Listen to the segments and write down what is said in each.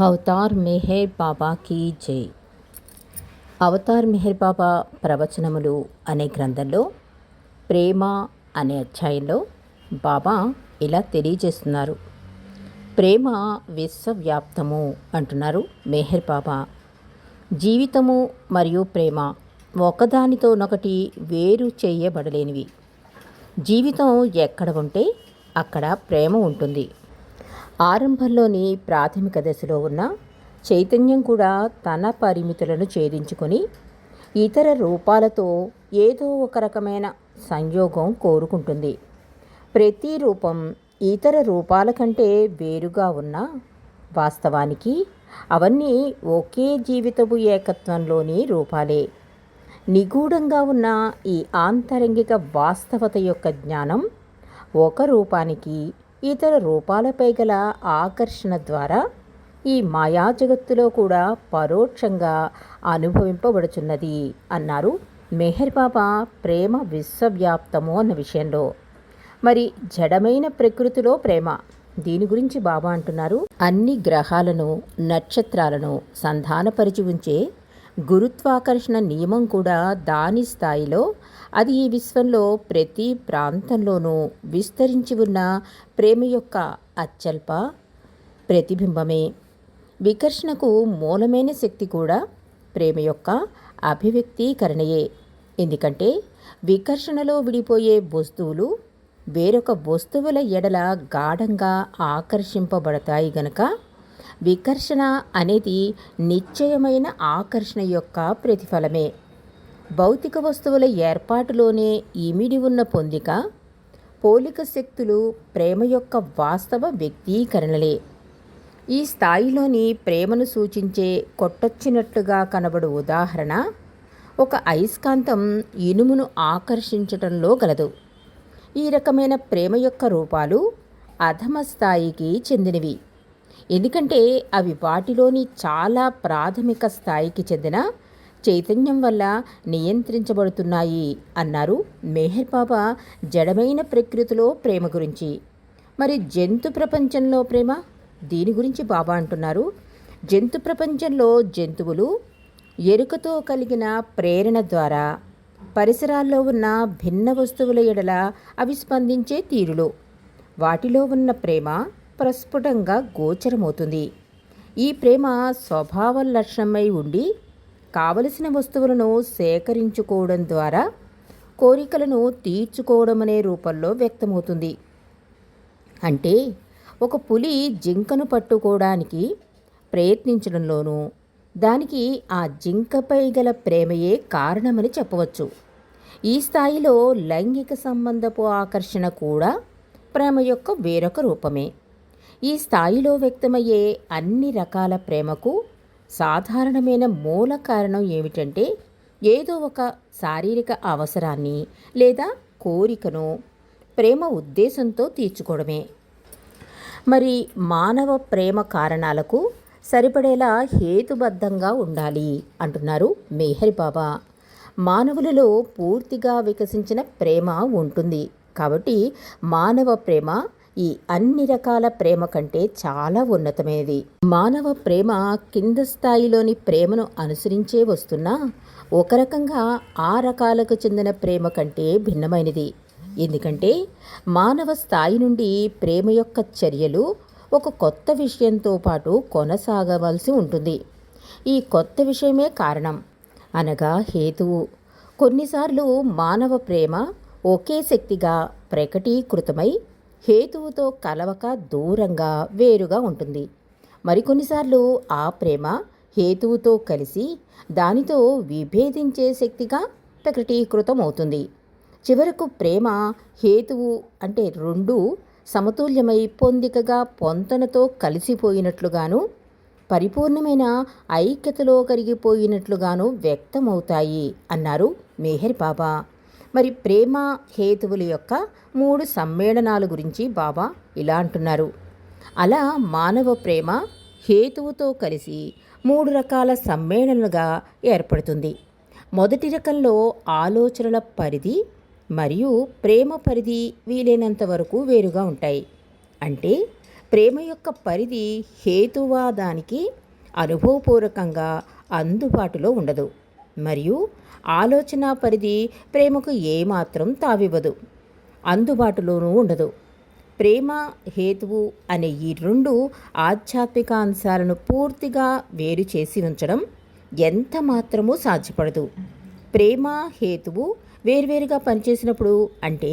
Avatar Meher Baba కీ జై. అవతార్ మెహర్ బాబా ప్రవచనములు అనే గ్రంథంలో ప్రేమ అనే అధ్యాయంలో బాబా ఇలా తెలియజేస్తున్నారు. ప్రేమ విశ్వవ్యాప్తము అంటున్నారు మెహర్ బాబా. జీవితము మరియు ప్రేమ ఒకదానితోనొకటి వేరు చేయబడలేనివి. జీవితం ఎక్కడ ఉంటే అక్కడ ప్రేమ ఉంటుంది. ఆరంభంలోని ప్రాథమిక దశలో ఉన్న చైతన్యం కూడా తన పరిమితులను ఛేదించుకొని ఇతర రూపాలతో ఏదో ఒక రకమైన సంయోగం కోరుకుంటుంది. ప్రతి రూపం ఇతర రూపాల కంటే వేరుగా ఉన్న వాస్తవానికి అవన్నీ ఒకే జీవితపు ఏకత్వంలోని రూపాలే. నిగూఢంగా ఉన్న ఈ ఆంతరంగిక వాస్తవత యొక్క జ్ఞానం ఒక రూపానికి ఇతర రూపాలపై గల ఆకర్షణ ద్వారా ఈ మాయా జగత్తులో కూడా పరోక్షంగా అనుభవింపబడుచున్నది అన్నారు మెహర్ బాబా ప్రేమ విశ్వవ్యాప్తము అన్న విషయంలో. మరి జడమైన ప్రకృతిలో ప్రేమ దీని గురించి బాబా అంటున్నారు. అన్ని గ్రహాలను నక్షత్రాలను సంధానపరిచి ఉంచే గురుత్వాకర్షణ నియమం కూడా దాని స్థాయిలో అది ఈ విశ్వంలో ప్రతి ప్రాంతంలోనూ విస్తరించి ఉన్న ప్రేమ యొక్క అత్యల్ప ప్రతిబింబమే. వికర్షణకు మూలమైన శక్తి కూడా ప్రేమ యొక్క అభివ్యక్తీకరణయే. ఎందుకంటే వికర్షణలో విడిపోయే వస్తువులు వేరొక వస్తువుల ఎడల గాఢంగా ఆకర్షింపబడతాయి గనక వికర్షణ అనేది నిశ్చయమైన ఆకర్షణ యొక్క ప్రతిఫలమే. భౌతిక వస్తువుల ఏర్పాటులోనే ఇమిడి ఉన్న పొందిక పోలిక శక్తులు ప్రేమ యొక్క వాస్తవ వ్యక్తీకరణలే. ఈ స్థాయిలోని ప్రేమను సూచించే కొట్టొచ్చినట్లుగా కనబడు ఉదాహరణ ఒక అయస్కాంతం ఇనుమును ఆకర్షించటంలో గలదు. ఈ రకమైన ప్రేమ యొక్క రూపాలు అధమ స్థాయికి చెందినవి. ఎందుకంటే అవి వాటిలోని చాలా ప్రాథమిక స్థాయికి చెందిన చైతన్యం వల్ల నియంత్రించబడుతున్నాయి అన్నారు మెహర్ బాబా జడమైన ప్రకృతిలో ప్రేమ గురించి. మరి జంతు ప్రపంచంలో ప్రేమ? దీని గురించి బాబా అంటున్నారు. జంతు ప్రపంచంలో జంతువులు ఎరుకతో కలిగిన ప్రేరణ ద్వారా పరిసరాల్లో ఉన్న భిన్న వస్తువుల ఎడల అవి స్పందించే తీరులో. వాటిలో ఉన్న ప్రేమ ప్రస్ఫుటంగా గోచరమవుతుంది. ఈ ప్రేమ స్వభావ లక్షణమై ఉండి కావలసిన వస్తువులను సేకరించుకోవడం ద్వారా కోరికలను తీర్చుకోవడం అనే రూపంలో వ్యక్తమవుతుంది. అంటే ఒక పులి జింకను పట్టుకోవడానికి ప్రయత్నించడంలోనూ దానికి ఆ జింకపై గల ప్రేమయే కారణమని చెప్పవచ్చు. ఈ స్థాయిలో లైంగిక సంబంధపు ఆకర్షణ కూడా ప్రేమ యొక్క వేరొక రూపమే. ఈ స్థాయిలో వ్యక్తమయ్యే అన్ని రకాల ప్రేమకు సాధారణమైన మూల కారణం ఏమిటంటే ఏదో ఒక శారీరక అవసరాన్ని లేదా కోరికను ప్రేమ ఉద్దేశంతో తీర్చుకోవడమే. మరి మానవ ప్రేమ కారణాలకు సరిపడేలా హేతుబద్ధంగా ఉండాలి అంటున్నారు మేహరి బాబా. మానవులలో పూర్తిగా వికసించిన ప్రేమ ఉంటుంది. కాబట్టి మానవ ప్రేమ ఈ అన్ని రకాల ప్రేమ కంటే చాలా ఉన్నతమైనది. మానవ ప్రేమ కింద స్థాయిలోని ప్రేమను అనుసరించే వస్తున్నా ఒక రకంగా ఆ రకాలకు చెందిన ప్రేమ కంటే భిన్నమైనది. ఎందుకంటే మానవ స్థాయి నుండి ప్రేమ యొక్క చర్యలు ఒక కొత్త విషయంతో పాటు కొనసాగవలసి ఉంటుంది. ఈ కొత్త విషయమే కారణం. అనగా హేతువు. కొన్నిసార్లు మానవ ప్రేమ ఒకే శక్తిగా ప్రకటీకృతమై హేతువుతో కలవక దూరంగా వేరుగా ఉంటుంది. మరికొన్నిసార్లు ఆ ప్రేమ హేతువుతో కలిసి దానితో విభేదించే శక్తిగా ప్రకటీకృతమవుతుంది. చివరకు ప్రేమ హేతువు అంటే రెండు సమతుల్యమై పొందికగా పొంతనతో కలిసిపోయినట్లుగాను పరిపూర్ణమైన ఐక్యతలో కరిగిపోయినట్లుగాను వ్యక్తమవుతాయి అన్నారు మేహర్ బాబా. మరి ప్రేమ హేతువుల యొక్క మూడు సమ్మేళనాల గురించి బాబా ఇలా అంటున్నారు. అలా మానవ ప్రేమ హేతువుతో కలిసి మూడు రకాల సమ్మేళనలుగా ఏర్పడుతుంది. మొదటి రకంలో ఆలోచనల పరిధి మరియు ప్రేమ పరిధి వీలైనంత వరకు వేరుగా ఉంటాయి. అంటే ప్రేమ యొక్క పరిధి హేతువాదానికి అనుభవపూర్వకంగా అందుబాటులో ఉండదు. మరియు ఆలోచన పరిధి ప్రేమకు ఏమాత్రం తావివ్వదు అందుబాటులోనూ ఉండదు. ప్రేమ హేతువు అనే ఈ రెండు ఆధ్యాత్మిక అంశాలను పూర్తిగా వేరు చేసి ఉంచడం ఎంత మాత్రమూ సాధ్యపడదు. ప్రేమ హేతువు వేర్వేరుగా పనిచేసినప్పుడు అంటే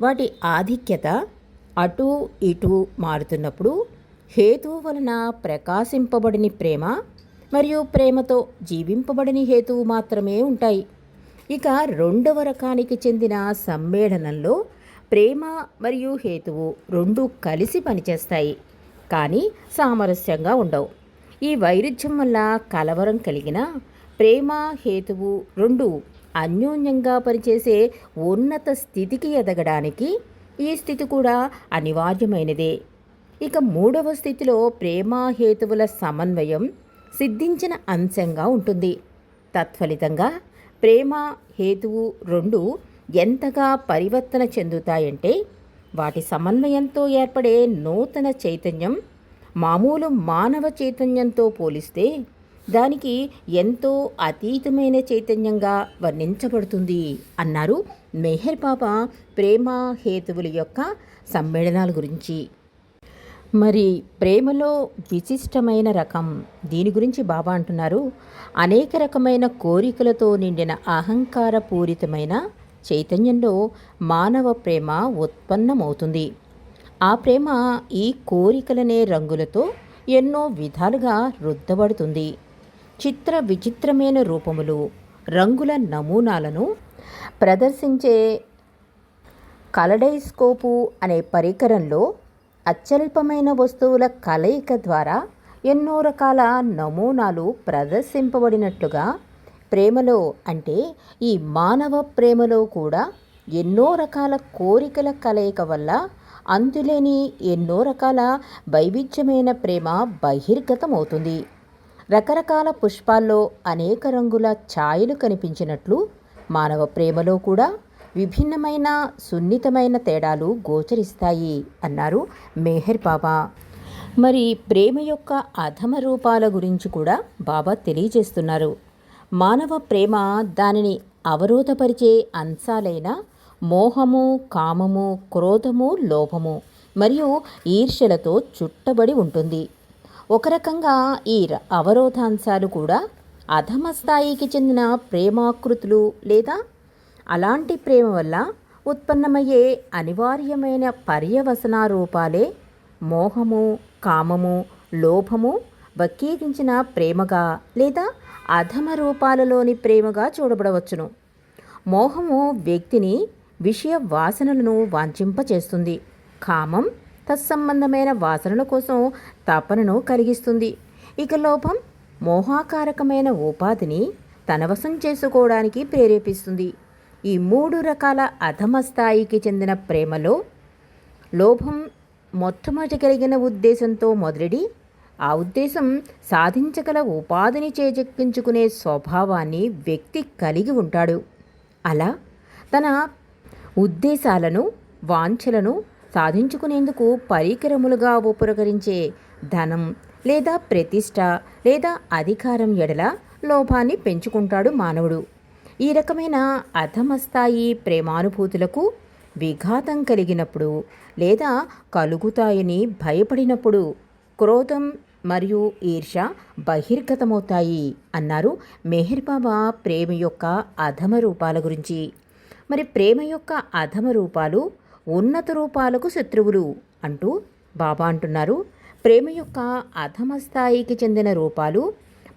వాటి ఆధిక్యత అటు ఇటు మారుతున్నప్పుడు హేతువు వలన ప్రకాశింపబడిన ప్రేమ మరియు ప్రేమతో జీవింపబడని హేతువు మాత్రమే ఉంటాయి. ఇక రెండవ రకానికి చెందిన సమ్మేళనంలో ప్రేమ మరియు హేతువు రెండు కలిసి పనిచేస్తాయి. కానీ సామరస్యంగా ఉండవు. ఈ వైరుధ్యం వల్ల కలవరం కలిగిన ప్రేమ హేతువు రెండు అన్యోన్యంగా పనిచేసే ఉన్నత స్థితికి ఎదగడానికి ఈ స్థితి కూడా అనివార్యమైనదే. ఇక మూడవ స్థితిలో ప్రేమ హేతువుల సమన్వయం సిద్ధించిన అంశంగా ఉంటుంది. తత్ఫలితంగా ప్రేమ హేతువు రెండు ఎంతగా పరివర్తన చెందుతాయంటే వాటి సమన్వయంతో ఏర్పడే నూతన చైతన్యం మామూలు మానవ చైతన్యంతో పోలిస్తే దానికి ఎంతో అతీతమైన చైతన్యంగా వర్ణించబడుతుంది అన్నారు మెహర్ బాబా ప్రేమ హేతువుల యొక్క సమ్మేళనాల గురించి. మరి ప్రేమలో విశిష్టమైన రకం దీని గురించి బాబా అంటున్నారు. అనేక రకమైన కోరికలతో నిండిన అహంకారపూరితమైన చైతన్యంలో మానవ ప్రేమ ఉత్పన్నమవుతుంది. ఆ ప్రేమ ఈ కోరికలనే రంగులతో ఎన్నో విధాలుగా రుద్దబడుతుంది. చిత్ర విచిత్రమైన రూపములు రంగుల నమూనాలను ప్రదర్శించే కలడైస్కోపు అనే పరికరంలో అత్యల్పమైన వస్తువుల కలయిక ద్వారా ఎన్నో రకాల నమూనాలు ప్రదర్శింపబడినట్లుగా ప్రేమలో అంటే ఈ మానవ ప్రేమలో కూడా ఎన్నో రకాల కోరికల కలయిక వల్ల అంతులేని ఎన్నో రకాల వైవిధ్యమైన ప్రేమ బహిర్గతమవుతుంది. రకరకాల పుష్పాల్లో అనేక రంగుల ఛాయలు కనిపించినట్లు మానవ ప్రేమలో కూడా విభిన్నమైన సున్నితమైన తేడాలు గోచరిస్తాయి అన్నారు మేహర్ బాబా. మరి ప్రేమ యొక్క అధమ రూపాల గురించి కూడా బాబా తెలియజేస్తున్నారు. మానవ ప్రేమ దానిని అవరోధపరిచే అంశాలైన మోహము కామము క్రోధము లోభము మరియు ఈర్ష్యలతో చుట్టబడి ఉంటుంది. ఒక రకంగా ఈ ర- అవరోధాంశాలు కూడా అధమ స్థాయికి చెందిన ప్రేమాకృతులు లేదా అలాంటి ప్రేమ వల్ల ఉత్పన్నమయ్యే అనివార్యమైన పర్యవసన రూపాలే మోహము కామము లోభము వక్రీకరించిన ప్రేమగా లేదా అధమ రూపాలలోని ప్రేమగా చూడబడవచ్చును. మోహము వ్యక్తిని విషయ వాసనలను వాంఛింపచేస్తుంది. కామం తత్సంబంధమైన వాసనల కోసం తపనను కలిగిస్తుంది. ఇక లోపం మోహాకారకమైన ఉపాధిని తనవశం చేసుకోవడానికి ప్రేరేపిస్తుంది. ఈ మూడు రకాల అధమ స్థాయికి చెందిన ప్రేమలో లోభం మొట్టమొదటి కలిగిన ఉద్దేశంతో మొదలడి ఆ ఉద్దేశం సాధించగల ఉపాధిని చేజెక్కించుకునే స్వభావాన్ని వ్యక్తి కలిగి ఉంటాడు. అలా తన ఉద్దేశాలను వాంఛలను సాధించుకునేందుకు పరికరములుగా ఉపకరించే ధనం లేదా ప్రతిష్ట లేదా అధికారం ఎడల లోభాన్ని పెంచుకుంటాడు మానవుడు. ఈ రకమైన అధమస్థాయి ప్రేమానుభూతులకు విఘాతం కలిగినప్పుడు లేదా కలుగుతాయని భయపడినప్పుడు క్రోధం మరియు ఈర్ష బహిర్గతమవుతాయి అన్నారు మెహిర్ బాబా ప్రేమ యొక్క అధమ రూపాల గురించి. మరి ప్రేమ యొక్క అధమ రూపాలు ఉన్నత రూపాలకు శత్రువులు అంటూ బాబా అంటున్నారు. ప్రేమ యొక్క అధమ స్థాయికి చెందిన రూపాలు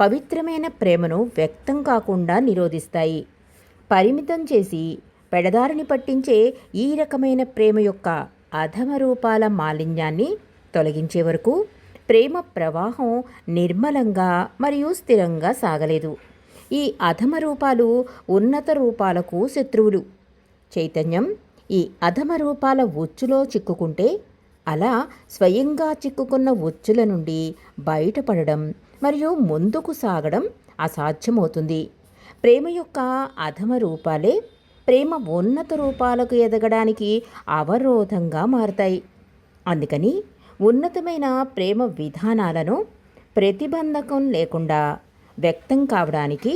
పవిత్రమైన ప్రేమను వ్యక్తం కాకుండా నిరోధిస్తాయి. పరిమితం చేసి పెడదారిని పట్టించే ఈ రకమైన ప్రేమ యొక్క అధమ రూపాల మాలిన్యాన్ని తొలగించే వరకు ప్రేమ ప్రవాహం నిర్మలంగా మరియు స్థిరంగా సాగలేదు. ఈ అధమ రూపాలు ఉన్నత రూపాలకు శత్రువులు. చైతన్యం ఈ అధమ రూపాల ఉచ్చులో చిక్కుకుంటే అలా స్వయంగా చిక్కుకున్న ఉచ్చుల నుండి బయటపడడం మరియు ముందుకు సాగడం అసాధ్యమవుతుంది. ప్రేమ యొక్క అధమ రూపాలే ప్రేమ ఉన్నత రూపాలకు ఎదగడానికి అవరోధంగా మారతాయి. అందుకని ఉన్నతమైన ప్రేమ విధానాలను ప్రతిబంధకం లేకుండా వ్యక్తం కావడానికి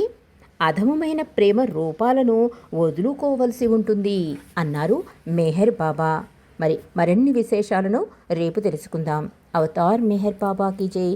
అధమమైన ప్రేమ రూపాలను వదులుకోవలసి ఉంటుంది అన్నారు మెహర్ బాబా. మరి మరిన్ని విశేషాలను రేపు తెలుసుకుందాం. అవతార్ మెహర్ బాబాకి జై.